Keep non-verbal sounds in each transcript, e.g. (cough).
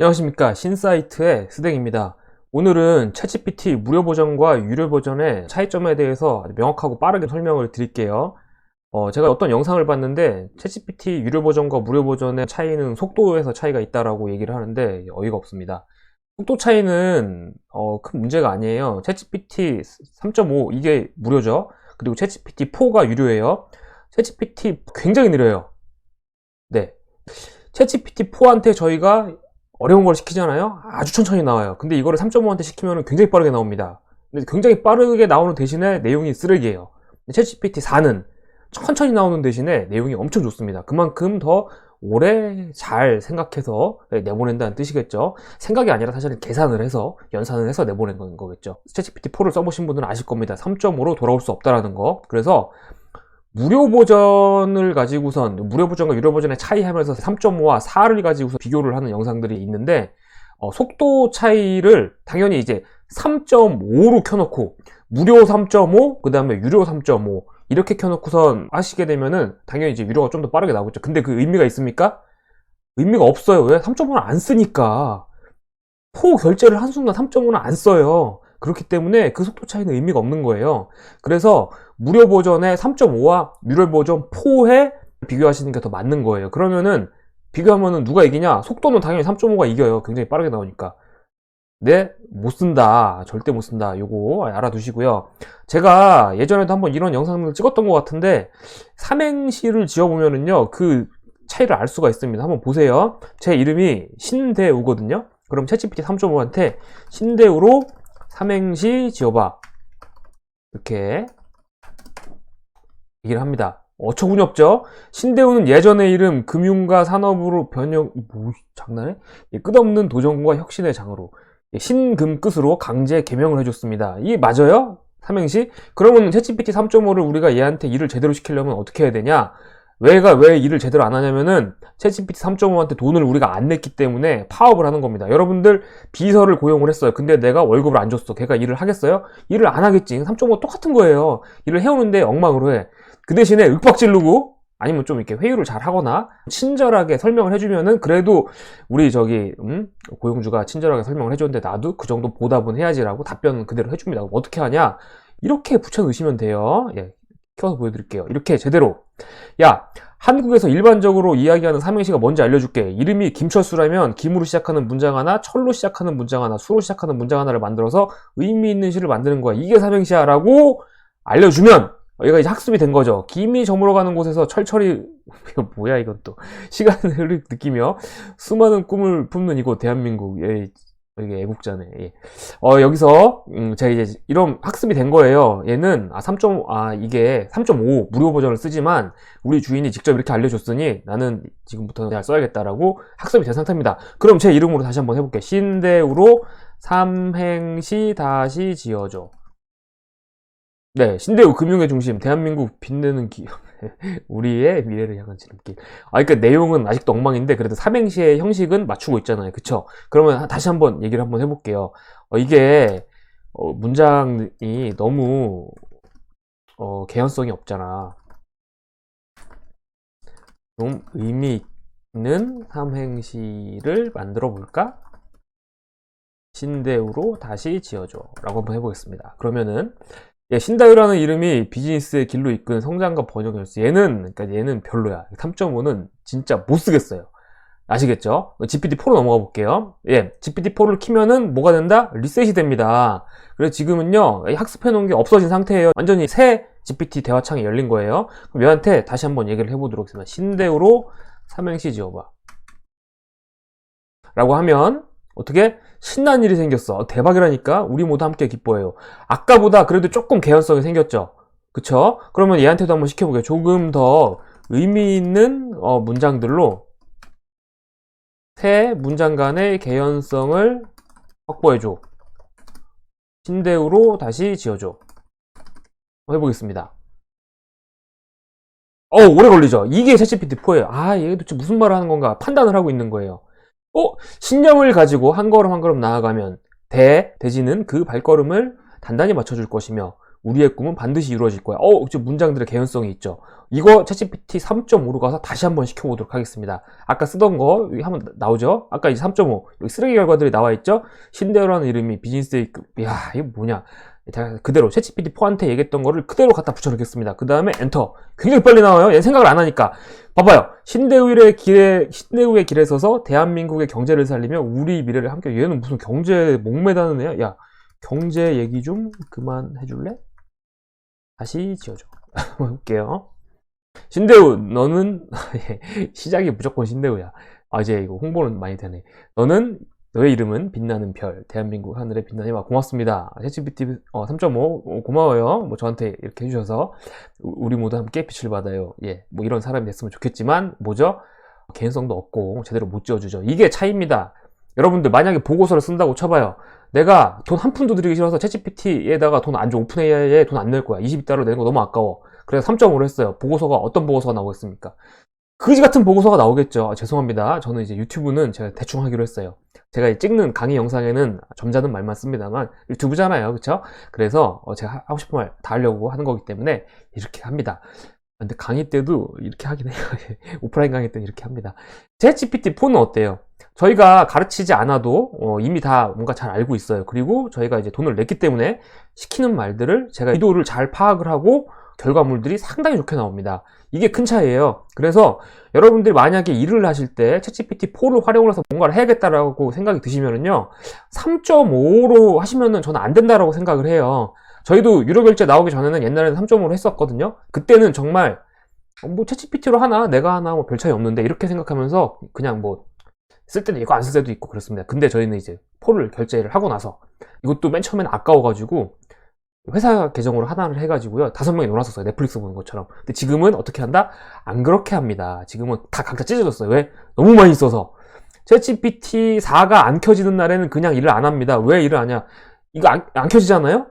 안녕하십니까. 신사이트의 스댕입니다. 오늘은 챗GPT 무료 버전과 유료 버전의 차이점에 대해서 명확하고 빠르게 설명을 드릴게요. 어, 제가 어떤 영상을 봤는데 챗GPT 유료 버전과 무료 버전의 차이는 속도에서 차이가 있다라고 얘기를 하는데 어이가 없습니다. 속도 차이는 어, 큰 문제가 아니에요. 챗GPT 3.5 이게 무료죠. 그리고 챗GPT 4가 유료예요. 챗GPT 굉장히 느려요. 네. 챗GPT 4한테 저희가 어려운 걸 시키잖아요? 아주 천천히 나와요. 근데 이거를 3.5한테 시키면 굉장히 빠르게 나옵니다. 근데 굉장히 빠르게 나오는 대신에 내용이 쓰레기예요. 챗GPT 4는 천천히 나오는 대신에 내용이 엄청 좋습니다. 그만큼 더 오래 잘 생각해서 내보낸다는 뜻이겠죠. 생각이 아니라 사실은 계산을 해서 연산을 해서 내보낸 거겠죠. 챗GPT 4를 써보신 분들은 아실 겁니다. 3.5로 돌아올 수 없다라는 거. 그래서 무료 버전을 가지고선 무료 버전과 유료 버전의 차이 하면서 3.5와 4를 가지고서 비교를 하는 영상들이 있는데 어, 속도 차이를 당연히 이제 3.5로 켜놓고 무료 3.5 그 다음에 유료 3.5 이렇게 켜놓고선 하시게 되면은 당연히 이제 유료가 좀 더 빠르게 나오겠죠 근데 그 의미가 있습니까? 의미가 없어요 왜? 3.5는 안 쓰니까 포 결제를 한순간 3.5는 안 써요 그렇기 때문에 그 속도 차이는 의미가 없는 거예요. 그래서 무료 버전의 3.5와 유료 버전 4에 비교하시는 게 더 맞는 거예요. 그러면은 비교하면은 누가 이기냐? 속도는 당연히 3.5가 이겨요. 굉장히 빠르게 나오니까. 네, 못 쓴다. 절대 못 쓴다. 요거 알아두시고요. 제가 예전에도 한번 이런 영상을 찍었던 것 같은데, 삼행시를 지어보면은요, 그 차이를 알 수가 있습니다. 한번 보세요. 제 이름이 신대우거든요. 그럼 챗GPT 3.5한테 신대우로 삼행시 지어봐. 이렇게 얘기를 합니다. 어처구니 없죠? 신대우는 예전의 이름 금융과 산업으로 변형, 뭐, 장난해? 예, 끝없는 도전과 혁신의 장으로. 예, 신금 끝으로 강제 개명을 해줬습니다. 이게 맞아요? 삼행시? 그러면 챗GPT 3.5를 우리가 얘한테 일을 제대로 시키려면 어떻게 해야 되냐? 왜가 왜 일을 제대로 안 하냐면은 챗GPT 3.5한테 돈을 우리가 안 냈기 때문에 파업을 하는 겁니다. 여러분들 비서를 고용을 했어요. 근데 내가 월급을 안 줬어. 걔가 일을 하겠어요? 일을 안 하겠지. 3.5 똑같은 거예요. 일을 해오는데 엉망으로 해. 그 대신에 윽박 지르고 아니면 좀 이렇게 회유를 잘 하거나 친절하게 설명을 해주면은 그래도 우리 저기 음? 고용주가 친절하게 설명을 해줬는데 나도 그 정도 보답은 해야지라고 답변은 그대로 해줍니다. 어떻게 하냐? 이렇게 붙여 넣으시면 돼요. 예, 키워서 보여드릴게요. 이렇게 제대로. 야, 한국에서 일반적으로 이야기하는 삼행시가 뭔지 알려줄게. 이름이 김철수라면 김으로 시작하는 문장 하나, 철로 시작하는 문장 하나, 수로 시작하는 문장 하나를 만들어서 의미 있는 시를 만드는 거야. 이게 삼행시야. 라고 알려주면 얘가 이제 학습이 된 거죠. 김이 저물어 가는 곳에서 철철이 (laughs) 뭐야 이건 또 (laughs) 시간을 느끼며 수많은 꿈을 품는 이곳 대한민국 예, 이게 애국자네. 예. 어, 여기서, 음, 제가 이제 이런 학습이 된 거예요. 얘는, 아, 3.5, 아, 이게 3.5 무료 버전을 쓰지만, 우리 주인이 직접 이렇게 알려줬으니, 나는 지금부터 잘 써야겠다라고 학습이 된 상태입니다. 그럼 제 이름으로 다시 한번 해볼게요. 신대우로 삼행시 다시 지어줘. 네, 신대우 금융의 중심, 대한민국 빛내는 기업. (laughs) 우리의 미래를 향한 지름길. 아, 그러니까 내용은 아직도 엉망인데 그래도 삼행시의 형식은 맞추고 있잖아요. 그쵸? 그러면 다시 한번 얘기를 한번 해볼게요. 어, 이게 어, 문장이 너무 어, 개연성이 없잖아. 좀 의미 있는 삼행시를 만들어 볼까? 신대우로 다시 지어줘. 라고 한번 해보겠습니다. 그러면은 예, 신다유라는 이름이 비즈니스의 길로 이끈 성장과 열쇠. 얘는, 그러니까 얘는 별로야. 3.5는 진짜 못 쓰겠어요. 아시겠죠? GPT-4로 넘어가 볼게요. 예, GPT-4를 키면은 뭐가 된다? 리셋이 됩니다. 그래서 지금은요, 학습해 놓은 게 없어진 상태예요. 완전히 새 GPT 대화창이 열린 거예요. 그럼 얘한테 다시 한번 얘기를 해보도록 하겠습니다. 신대우로 삼행시 지어봐. 라고 하면, 어떻게? 신난 일이 생겼어. 대박이라니까? 우리 모두 함께 기뻐해요. 아까보다 그래도 조금 개연성이 생겼죠? 그쵸? 그러면 얘한테도 한번 시켜볼게요. 조금 더 의미 있는 어, 문장들로 새 문장 간의 개연성을 확보해줘. 신대우로 다시 지어줘. 해보겠습니다. 어, 오래 걸리죠? 이게 챗GPT4예요. 아, 얘 도대체 무슨 말을 하는 건가? 판단을 하고 있는 거예요. 어? 신념을 가지고 한 걸음 한 걸음 나아가면 대, 대지는 그 발걸음을 단단히 맞춰줄 것이며 우리의 꿈은 반드시 이루어질 거야. 어, 저 문장들의 개연성이 있죠. 이거 챗GPT 3.5로 가서 다시 한번 시켜보도록 하겠습니다. 아까 쓰던 거 여기 한번 나- 나오죠? 아까 이제 3.5 여기 쓰레기 결과들이 나와 있죠? 신데오라는 이름이 비즈니스데이 급. 야 이거 뭐냐? 그대로 챗GPT 4한테 얘기했던 거를 그대로 갖다 붙여넣겠습니다. 그 다음에 엔터. 굉장히 빨리 나와요. 얘 생각을 안 하니까. 봐봐요. 신대우의 길에 신대우의 길에 서서 대한민국의 경제를 살리며 우리 미래를 함께. 얘는 무슨 경제 목매다는 애야? 야 경제 얘기 좀 그만 해줄래? 다시 지어줘. (laughs) 한번 해볼게요. 신대우, 너는, (laughs) 예, 시작이 무조건 신대우야. 아, 이제 이거 홍보는 많이 되네. 너는, 너의 이름은 빛나는 별, 대한민국 하늘의 빛나니 와 고맙습니다. 챗GPT 3.5 고마워요. 뭐 저한테 이렇게 해주셔서 우- 우리 모두 함께 빛을 받아요. 예, 뭐 이런 사람이 됐으면 좋겠지만 뭐죠? 개인성도 없고 제대로 못 지어주죠. 이게 차이입니다. 여러분들 만약에 보고서를 쓴다고 쳐봐요. 내가 돈 한 푼도 들이기 싫어서 챗GPT에다가 돈 안 줘. 오픈 AI에 돈 안 낼 거야. 22달러 내는 거 너무 아까워. 그래서 3.5로 했어요. 보고서가 어떤 보고서가 나오겠습니까? 그지 같은 보고서가 나오겠죠. 아, 죄송합니다. 저는 이제 유튜브는 제가 대충 하기로 했어요. 제가 이 찍는 강의 영상에는 점잖은 말만 씁니다만 유튜브잖아요. 그쵸? 그래서 어, 제가 하- 하고 싶은 말 다 하려고 하는 거기 때문에 이렇게 합니다. 근데 강의 때도 이렇게 하긴 해요. (laughs) 오프라인 강의 때는 이렇게 합니다. 챗GPT 4는 어때요? 저희가 가르치지 않아도 어, 이미 다 뭔가 잘 알고 있어요. 그리고 저희가 이제 돈을 냈기 때문에 시키는 말들을 제가 의도를 잘 파악을 하고 결과물들이 상당히 좋게 나옵니다. 이게 큰 차이예요. 그래서 여러분들이 만약에 일을 하실 때 챗GPT 4를 활용을 해서 뭔가를 해야겠다라고 생각이 드시면은요, 3.5로 하시면은 저는 안 된다라고 생각을 해요. 저희도 유료 결제 나오기 전에는 옛날에는 3.5로 했었거든요. 그때는 정말 어, 뭐 챗GPT로 하나, 내가 하나 뭐 별 차이 없는데 이렇게 생각하면서 그냥 뭐 쓸 때도 있고 안쓸 때도 있고 그렇습니다. 근데 저희는 이제 4를 결제를 하고 나서 이것도 맨 처음에는 아까워가지고 회사 계정으로 하나를 해가지고요. 다섯 명이 놀았었어요. 넷플릭스 보는 것처럼. 근데 지금은 어떻게 한다? 안 그렇게 합니다. 지금은 다 각자 찢어졌어요. 왜? 너무 많이 써서. 챗GPT 4가 안 켜지는 날에는 그냥 일을 안 합니다. 왜 일을 하냐? 이거 안, 안 켜지잖아요?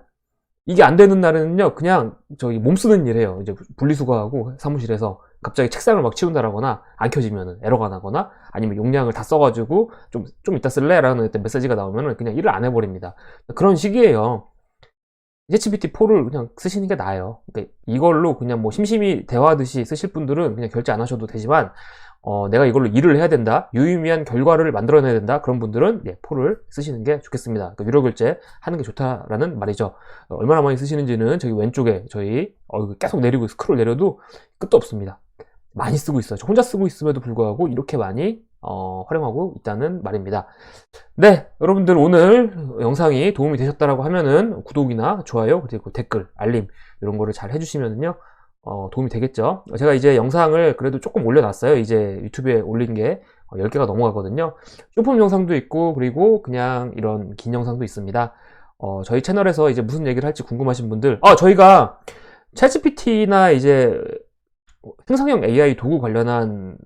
이게 안 되는 날에는요, 그냥 저기 몸 쓰는 일 해요. 이제 분리수거하고 사무실에서 갑자기 책상을 막 치운다라거나 안 켜지면은 에러가 나거나 아니면 용량을 다 써가지고 좀, 좀 이따 쓸래? 라는 메시지가 나오면은 그냥 일을 안 해버립니다. 그런 식이에요. 챗GPT4를 그냥 쓰시는 게 나아요. 그러니까 이걸로 그냥 뭐 심심히 대화하듯이 쓰실 분들은 그냥 결제 안 하셔도 되지만, 어, 내가 이걸로 일을 해야 된다, 유의미한 결과를 만들어내야 된다, 그런 분들은 예, 4를 쓰시는 게 좋겠습니다. 그러니까 유료 결제 하는 게 좋다라는 말이죠. 어, 얼마나 많이 쓰시는지는 저기 왼쪽에 저희 어, 계속 내리고 스크롤 내려도 끝도 없습니다. 많이 쓰고 있어요. 저 혼자 쓰고 있음에도 불구하고 이렇게 많이 어, 활용하고 있다는 말입니다. 네, 여러분들 오늘 영상이 도움이 되셨다라고 하면은 구독이나 좋아요 그리고 댓글, 알림 이런 거를 잘 해주시면은요 어, 도움이 되겠죠. 제가 이제 영상을 그래도 조금 올려놨어요. 이제 유튜브에 올린 게 10개가 넘어가거든요. 쇼폼 영상도 있고 그리고 그냥 이런 긴 영상도 있습니다. 어, 저희 채널에서 이제 무슨 얘기를 할지 궁금하신 분들, 아 저희가 챗GPT나 이제 생성형 AI 도구 관련한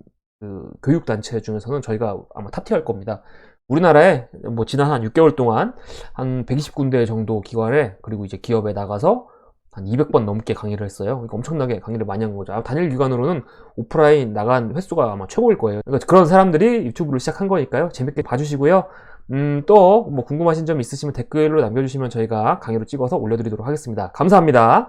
그 교육 단체 중에서는 저희가 아마 탑티어할 겁니다. 우리나라에 뭐 지난 한 6개월 동안 한 120군데 정도 기관에 그리고 이제 기업에 나가서 한 200번 넘게 강의를 했어요. 그러니까 엄청나게 강의를 많이 한 거죠. 아, 단일 기관으로는 오프라인 나간 횟수가 아마 최고일 거예요. 그러니까 그런 사람들이 유튜브를 시작한 거니까요. 재밌게 봐주시고요. 음, 또 뭐 궁금하신 점 있으시면 댓글로 남겨주시면 저희가 강의로 찍어서 올려드리도록 하겠습니다. 감사합니다.